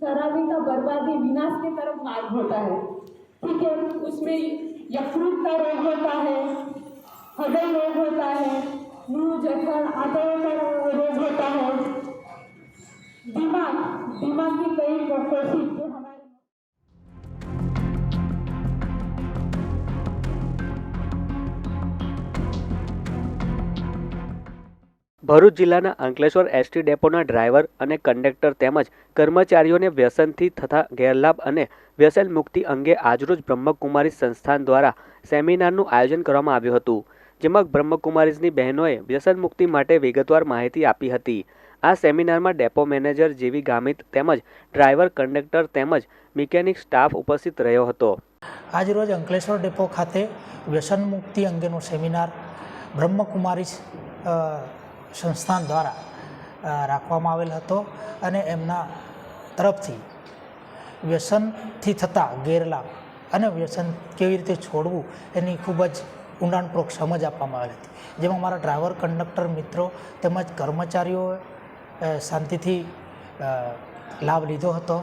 शराबी का बर्बादी विनाश की तरफ़ मार्ग होता है। ठीक है, उसमें यकृत का रोग होता है, हृदय रोग होता है, मुँह, जखर आंतों का रोग होता है। दिमाग दिमाग की कई कोशिश ભરૂચ જિલ્લાના અંકલેશ્વર એસટી ડેપોના ડ્રાઈવર અને કંડક્ટર તેમજ કર્મચારીઓને વ્યસનથી થતા ગેરલાભ અને વ્યસન મુક્તિ અંગે આજરોજ બ્રહ્મકુમારી સંસ્થાન દ્વારા સેમિનારનું આયોજન કરવામાં આવ્યું હતું, જેમાં બ્રહ્મકુમારીઝની બહેનોએ વ્યસન મુક્તિ માટે વિગતવાર માહિતી આપી હતી. આ સેમિનારમાં ડેપો મેનેજર જેવી ગામિત તેમજ ડ્રાઈવર, કંડક્ટર તેમજ મિકેનિક સ્ટાફ ઉપસ્થિત રહ્યો હતો. આજરોજ અંકલેશ્વર ડેપો ખાતે વ્યસન મુક્તિ અંગેનો સેમિનાર બ્રહ્મકુમારી સંસ્થાન દ્વારા રાખવામાં આવેલ હતો અને એમના તરફથી વ્યસનથી થતા ગેરલાભ અને વ્યસન કેવી રીતે છોડવું એની ખૂબ જ ઊંડાણપૂર્વક સમજ આપવામાં આવેલી હતી. જેમાં મારા ડ્રાઈવર, કંડક્ટર, મિત્રો તેમજ કર્મચારીઓએ શાંતિથી લાભ લીધો હતો.